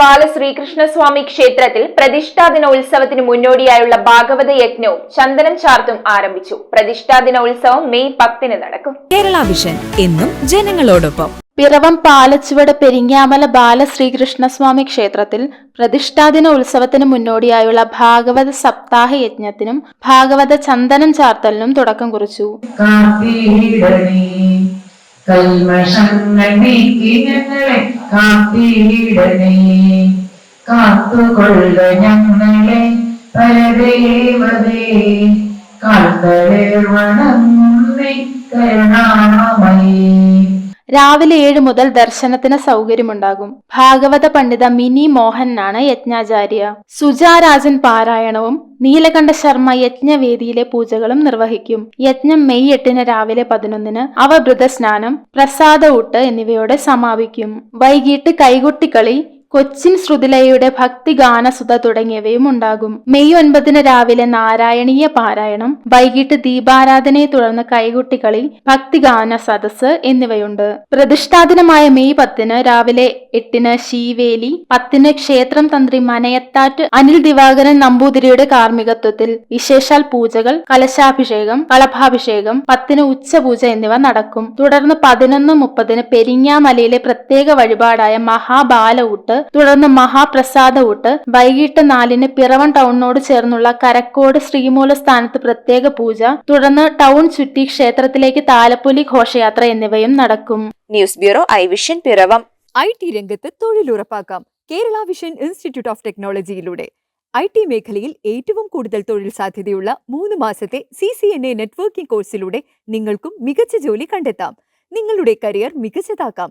ബാലശ്രീകൃഷ്ണസ്വാമി ക്ഷേത്രത്തിൽ പ്രതിഷ്ഠാ ദിനോത്സവത്തിന് മുന്നോടിയായുള്ള ഭാഗവത യജ്ഞവും ചന്ദനം ചാർത്തും ആരംഭിച്ചു. പ്രതിഷ്ഠാ ദിനോത്സവം മെയ് പത്തിന് നടക്കും. കേരള വിഷൻ എന്നും ജനങ്ങളോടൊപ്പം. പിറവം പാലച്ചുവട് പെരിങ്ങാമല ബാലശ്രീകൃഷ്ണസ്വാമി ക്ഷേത്രത്തിൽ പ്രതിഷ്ഠാദിന ഉത്സവത്തിന് മുന്നോടിയായുള്ള ഭാഗവത സപ്താഹ യജ്ഞത്തിനും ഭാഗവത ചന്ദനം ചാർത്തലിനും തുടക്കം കുറിച്ചു. കൽമഷങ്ങൾ നീക്കി ഞങ്ങളെ കാത്തിടണേ. കാത്തുകൊള്ളുക ഞങ്ങളെ പരദേവതേ. കാത്തലേർ വണങ്ങുന്നേ കരുണാമയേ രാവിലെ ഏഴ് മുതൽ ദർശനത്തിന് സൗകര്യമുണ്ടാകും. ഭാഗവത പണ്ഡിത മിനി മോഹനാണ് യജ്ഞാചാര്യ. സുജാരാജൻ പാരായണവും നീലകണ്ഠ ശർമ്മ യജ്ഞവേദിയിലെ പൂജകളും നിർവഹിക്കും. യജ്ഞം മെയ് എട്ടിന് രാവിലെ പതിനൊന്നിന് അവ സ്നാനം പ്രസാദ ഊട്ട് എന്നിവയോടെ സമാപിക്കും. വൈകിട്ട് കൈകൊട്ടിക്കളി കൊച്ചിൻ ശ്രുതിലയുടെ ഭക്തിഗാനസുത തുടങ്ങിയവയും ഉണ്ടാകും മെയ് ഒൻപതിന് രാവിലെ നാരായണീയ പാരായണം വൈകിട്ട് ദീപാരാധനയെ തുടർന്ന് കൈകുട്ടികളി ഭക്തിഗാന സദസ്സ് എന്നിവയുണ്ട്. പ്രതിഷ്ഠാദിനമായ മെയ് പത്തിന് രാവിലെ എട്ടിന് ശീവേലി പത്തിന് ക്ഷേത്രം തന്ത്രി മനയത്താറ്റ് അനിൽ ദിവാകരൻ നമ്പൂതിരിയുടെ കാർമ്മികത്വത്തിൽ വിശേഷാൽ പൂജകൾ കലശാഭിഷേകം കളഭാഭിഷേകം പത്തിന് ഉച്ചപൂജ എന്നിവ നടക്കും. തുടർന്ന് പതിനൊന്ന് മുപ്പതിന് പെരിങ്ങാമലയിലെ പ്രത്യേക വഴിപാടായ മഹാബാല ഊട്ട് തുടർന്ന് മഹാപ്രസാദ ഊട്ട് വൈകിട്ട് നാലിന് പിറവം ടൗണിനോട് ചേർന്നുള്ള കരക്കോട് ശ്രീമൂല സ്ഥാനത്ത് പ്രത്യേക പൂജ തുടർന്ന് ടൗൺ ചുറ്റി ക്ഷേത്രത്തിലേക്ക് താലപ്പൊലി ഘോഷയാത്ര എന്നിവയും നടക്കും. News bureau I vision Piravam. I T രംഗത്ത് തൊഴിലുറപ്പാക്കാം. കേരള വിഷൻ ഇൻസ്റ്റിറ്റ്യൂട്ട് ഓഫ് ടെക്നോളജിയിലൂടെ. ഐ ടി മേഖലയിൽ ഏറ്റവും കൂടുതൽ തൊഴിൽ സാധ്യതയുള്ള മൂന്ന് മാസത്തെ C C N A networking കോഴ്സിലൂടെ നിങ്ങൾക്കും മികച്ച ജോലി കണ്ടെത്താം. നിങ്ങളുടെ കരിയർ മികച്ചതാക്കാം.